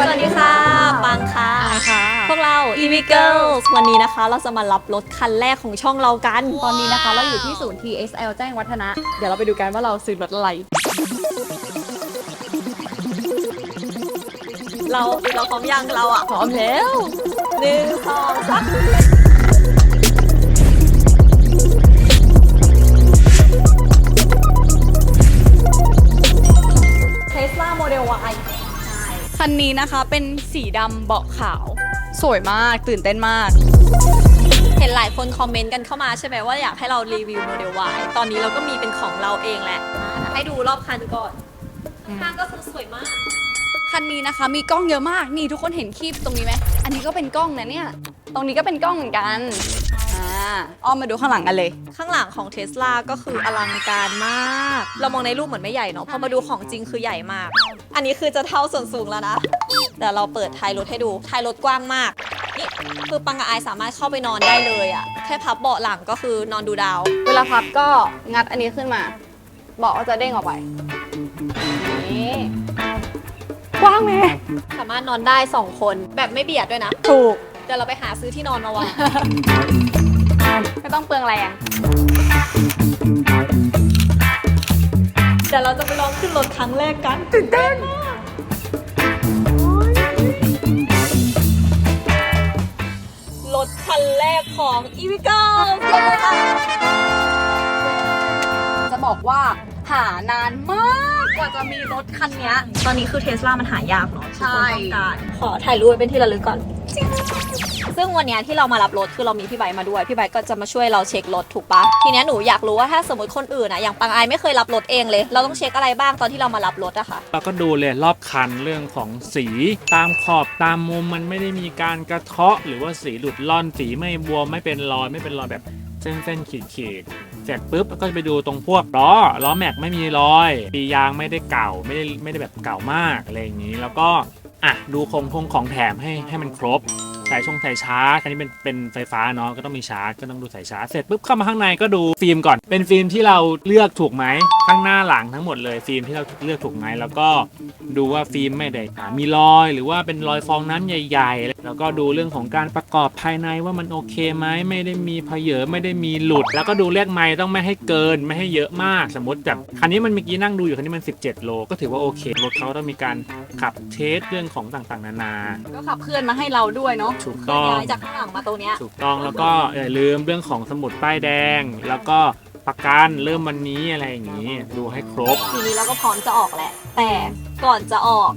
สวัสดีค่ะ ปังค่ะค่ะพวกเรา e v Girls วันนี้นะคะ เราจะมารับรถคันแรกของช่องเรากัน ตอนนี้นะคะเราอยู่ที่ศูนย์ TSL แจ้งวัฒนะ เดี๋ยวเราไปดูกันว่าเราซื้อรถอะไร เราเราพร้อมยังเราอะ พร้อมแล้วหนึ่งสองสาม คันนี้นะคะเป็นสีดำเบาะขาว สวยมากตื่นเต้นมาก เห็นหลายคนคอมเมนต์กันเข้ามาใช่ไหมว่าอยากให้เรารีวิวโมเดล Y ตอนนี้เราก็มีเป็นของเราเองแหละอะให้ดูรอบคันก่อนข้างๆก็คือสวยมาก คันนี้นะคะ มีกล้องเยอะมากนี่ทุกคนเห็นคีบตรงนี้ไหมอันนี้ก็เป็นกล้องนะเนี่ย ตรงนี้ก็เป็นกล้องเหมือนกันอ่า อ้อมมาดูข้างหลังกันเลย ข้างหลังของเทสลาก็คืออลังการมาก เรามองในรูปเหมือนไม่ใหญ่เนาะพอมาดูของจริงคือใหญ่มาก อันนี้คือจะเท่าส่วนสูงแล้วนะเดี๋ยวเราเปิดท้ายรถให้ดูท้ายรถกว้างมากนี่คือปังกับไอายสามารถเข้าไปนอนได้เลยอะแค่พับเบาะหลังก็คือนอนดูดาว เวลาพับก็งัดอันนี้ขึ้นมา เบาะก็จะเด้งออกไป นี่กว้างไหมสามารถนอนได้ 2 คนแบบไม่เบียดด้วยนะ ถูก เดี๋ยวเราไปหาซื้อที่นอนมาวาง ไม่ต้องเปลืองแรงเดี๋ยวเราจะไปลองขึ้นรถครั้งแรกกันตื่นเต้นรถคันแรกของ e v i g o จะบอกว่าหานานมากกว่าจะมีรถคันเนี้ยตอนนี้คือเทสลามันหายากเนาะใช่ทุกคนต้องการขอถ่ายรูปไว้เป็นที่ระลึกก่อน ซึ่งวันเนี้ยที่เรามารับรถคือเรามีพี่ใบร์ทมาด้วย พี่ใบร์ทก็จะมาช่วยเราเช็ครถถูกปะทีเนี้ยหนูอยากรู้ว่าถ้าสมมติคนอื่นอะอย่างปังไอายไม่เคยรับรถเองเลย เราต้องเช็คอะไรบ้างตอนที่เรามารับรถอะค่ะ เราก็ดูเลยรอบคันเรื่องของสีตามขอบตามมุมมันไม่ได้มีการกระเทาะ หรือว่าสีหลุดล่อนสีไม่บวมไม่เป็นรอยไม่เป็นรอยแบบเส้นเส้นขีดขีดๆเสร็จปุ๊บก็จะไปดูตรงพวกล้อล้อแม็กไม่มีรอยปียางไม่ได้เก่าไม่ได้ไม่ได้แบบเก่ามากอะไรอย่างนี้ แล้วก็ อะดูคงคงของแถมให้ให้มันครบสายชงสายชาร์จอันนี้เป็นเป็นไฟฟ้าเนาะก็ต้องมีชาร์จก็ต้องดูสายชาร์จเสร็จปุ๊บเข้ามาข้างในก็ดูฟิล์มก่อน เป็นฟิล์มที่เราเลือกถูกไหมข้างหน้าหลังทั้งหมดเลยฟิล์มที่เราเลือกถูกไหมแล้วก็ดูว่าฟิล์มไม่ได้อ่ามีรอย หรือว่าเป็นรอยฟองน้ำใหญ่ ๆแล้วก็ดูเรื่องของการประกอบภายในว่ามันโอเคไหมไม่ได้มีเพเยอไม่ได้มีหลุด แล้วก็ดูเลขไม้ต้องไม่ให้เกินไม่ให้เยอะมาก สมมติแบบคันนี้มันเมื่อกี้นั่งดูอยู่คันนี้มัน 17 โล ก็ถือว่าโอเครถเขาต้องมีการขับเทสเรื่องของต่างๆ นานา ก็ขับเคลื่อนมาให้เราด้วยเนาะถูกต้อง ย้ายจากข้างหลังมาตรงเนี้ยถูกต้องแล้วก็อย่าลืมเรื่องของสมุดป้ายแดง แล้วก็ประกันเริ่มวันนี้อะไรอย่างนี้ ดูให้ครบ ทีนี้เราก็พร้อมจะออกแหละ แต่ก่อนจะออก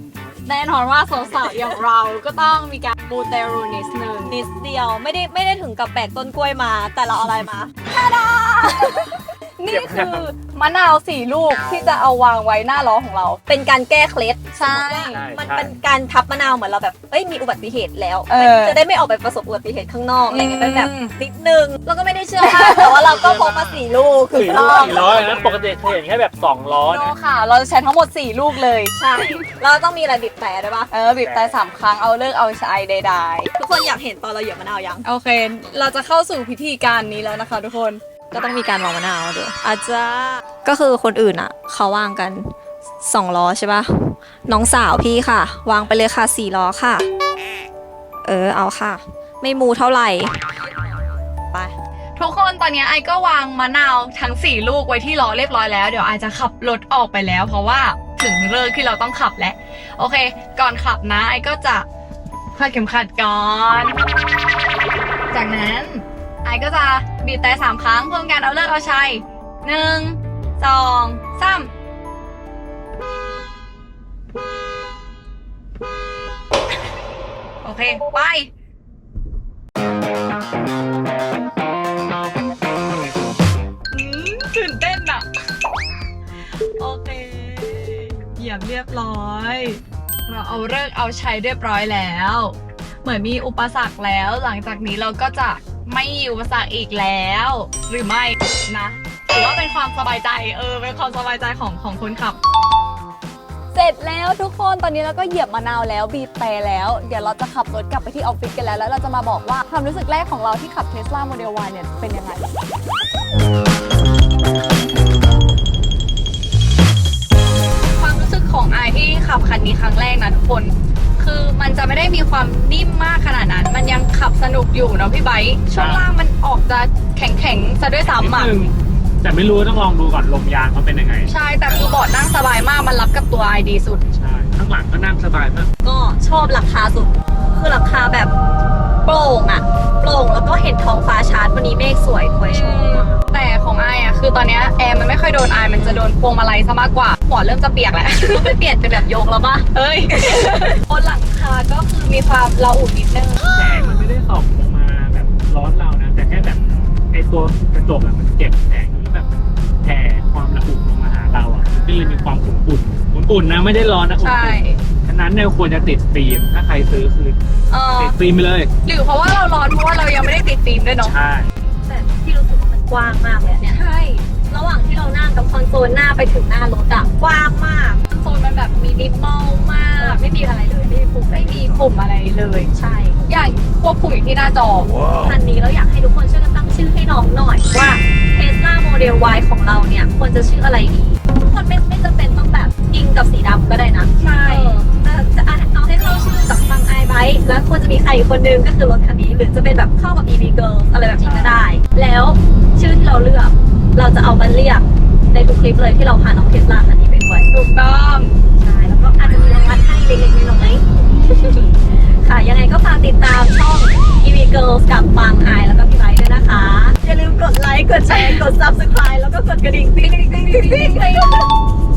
แน่นอนว่าสาวๆอย่างเราก็ต้องมีการมูเตรูนิดนึงนิดเดียวไม่ได้ไม่ได้ถึงกับแบกต้นกล้วยมา แต่เราเอาอะไรมา นี่คือมะนาวสี่ลูกที่จะเอาวางไว้หน้าล้อของเรา เป็นการแก้เคล็ดใช่มันเป็นการพับมะนาวเหมือนเราแบบเอ้ยมีอุบัติเหตุแล้ว เออจะได้ไม่ออกไปประสบอุบัติเหตุข้างนอกอะไรเงี้ยเป็นแบบอืม นิดนึงเราก็ไม่ได้เชื่อมากแต่ว่าเราก็พกมาสี่ลูกคือสี่ล้อสี่ล้อนะปกติเคยเห็นแค่แบบสองล้อโนนะค่ะ เราจะใช้ทั้งหมด 4 ลูกเลย ใช่เราต้องมีอะไรบิดแต่ด้วยปะเออบีบแต่สามครั้งเอาเลิกเอาใช้ใดทุกคนอยากเห็นตอนเราเหยียบมะนาวยัง ๆโอเค เราจะเข้าสู่พิธีการนี้แล้วนะคะทุกคน ก็ต้องมีการวางมะนาวด้วยอาจจะก็คือคนอื่นอะเขาวางกันสองล้อใช่ปะน้องสาวพี่ค่ะ วางไปเลยค่ะสี่ล้อค่ะ เออเอาค่ะ ไม่มูเท่าไหร่ไปทุกคนตอนนี้ไอก็วางมะนาวทั้ง 4 ลูกไว้ที่ล้อเรียบร้อยแล้ว เดี๋ยวไอจะขับรถออกไปแล้ว เพราะว่าถึงเลิกที่เราต้องขับแล้ว โอเค ก่อนขับนะไอก็จะคาดเข็มขัดก่อน จากนั้น ไอก็จะบีบแต่สามครั้งเพื่อการเอาเลิกเอาชัยหนึ่งสองสามโอเค ไปอืมตื่นเต้นอะโอเคเหยียบเรียบร้อย เราเอาเลิกเอาใช้เรียบร้อยแล้ว เหมือนมีอุปสรรคแล้ว หลังจากนี้เราก็จะ ไม่มีอุปสรรคอีกแล้ว หรือไม่นะถือว่าเป็นความสบายใจเออเป็นความสบายใจของของคนขับ เสร็จแล้วทุกคนตอนนี้เราก็เหยียบมะนาวแล้วบีบแต่แล้ว เดี๋ยวเราจะขับรถกลับไปที่ออฟฟิศกันแล้ว แล้วเราจะมาบอกว่าความรู้สึกแรกของเราที่ขับ Tesla Model Y เนี่ยเป็นยังไงความรู้สึกของไอที่ขับคันนี้ครั้งแรกนะทุกคน คือคือมันจะไม่ได้มีความนิ่มมากขนาดนั้น มันยังขับสนุกอยู่เนาะพี่ไบค์ช่วงล่างมันออกจะแข็งๆซะด้วยนิดซ้ำอะ นึงแต่ไม่รู้ต้องลองดูก่อนลมยางเขาเป็นยังไง ใช่ แต่คือเบาะนั่งสบายมาก มันรับกับตัวไอดีสุด ใช่ ข้างหลังก็นั่งสบายมาก ก็ชอบหลังคาสุด คือหลังคาแบบโปร่งอะโปร่งแล้วก็เห็นท้องฟ้าชัดวันนี้เมฆสวยควยชมมากแต่ของ ไออะคือตอนเนี้ยแอร์มันไม่ค่อยโดนไอมันจะโดนพวงมาลัยซะมากกว่าหัวเริ่มจะเปียกแล้วต้องไปเปลี่ยนเป็นแบบโยกแล้วปะเอ้ยบนหลังคาก็คือมีความเราอุ่นนิดนึงแสงมันไม่ได้ส่องลงมาแบบร้อนเรานะ แต่แค่แบบไอตัวกระจกอะมันเก็บแสงแล้วแบบแผ่ความระอุลงมาหาเราอะมันก็เลยมีความอุ่นอุ่นอุ่นอุ่นๆนะไม่ได้ร้อนนะอุ่นใช่ๆฉะนั้นเนี่ยควรจะติดฟิล์มถ้าใครซื้อคือเออติดฟิล์มไปเลย หรือเพราะว่าเราร้อนเพราะว่าเรายังไม่ได้ติดฟิล์มด้วยเนาะใช่ แต่ที่รู้สึกว่ามัน กว้างมากเลยอะเนี่ย ใช่ ระหว่างที่เรานั่งกับคอนโซลหน้าไปถึงหน้ารถอะกว้างมากโซนมันแบบมินิมอลมาก ไม่มีอะไรเลย ไม่มีปุ่มไม่มีปุ่มอะไรเลย ใช่อย่างควบคุมอยู่ที่หน้าจอ คันนี้เราอยากให้ทุกคนช่วยกันตั้งชื่อให้น้องหน่อยว่า Tesla Model Y ของเราเนี่ยควรจะชื่ออะไรดี ทุกคนไม่ไม่จำเป็นต้องแบบอิงกับสีดำก็ได้นะ ใช่เออจะ รจะมีใครอีกคนนึงก็คือรถคันนี้หรือจะเป็นแบบเข้ากับ EV Girls อะไรแบบนี้ก็ได้ แล้วชื่อที่เราเลือกเราจะเอามาเรียกในทุกคลิปเลยที่เราพาน้องเทสลาคันนี้ไปด้วยถูกต้องใช่แล้วก็อาจจะมีรางวัลให้เล็กๆน้อยๆค่ะ ยังไงก็ฝากติดตามช่อง EV Girls กับฟังไอแล้วก็พี่ไบค์ด้วยนะคะ อย่าลืมกดไลค์กดแชร์กด Subscribe แล้วก็กดกระดิ่งติ๊งติ๊งติ๊งติ๊งติ๊ง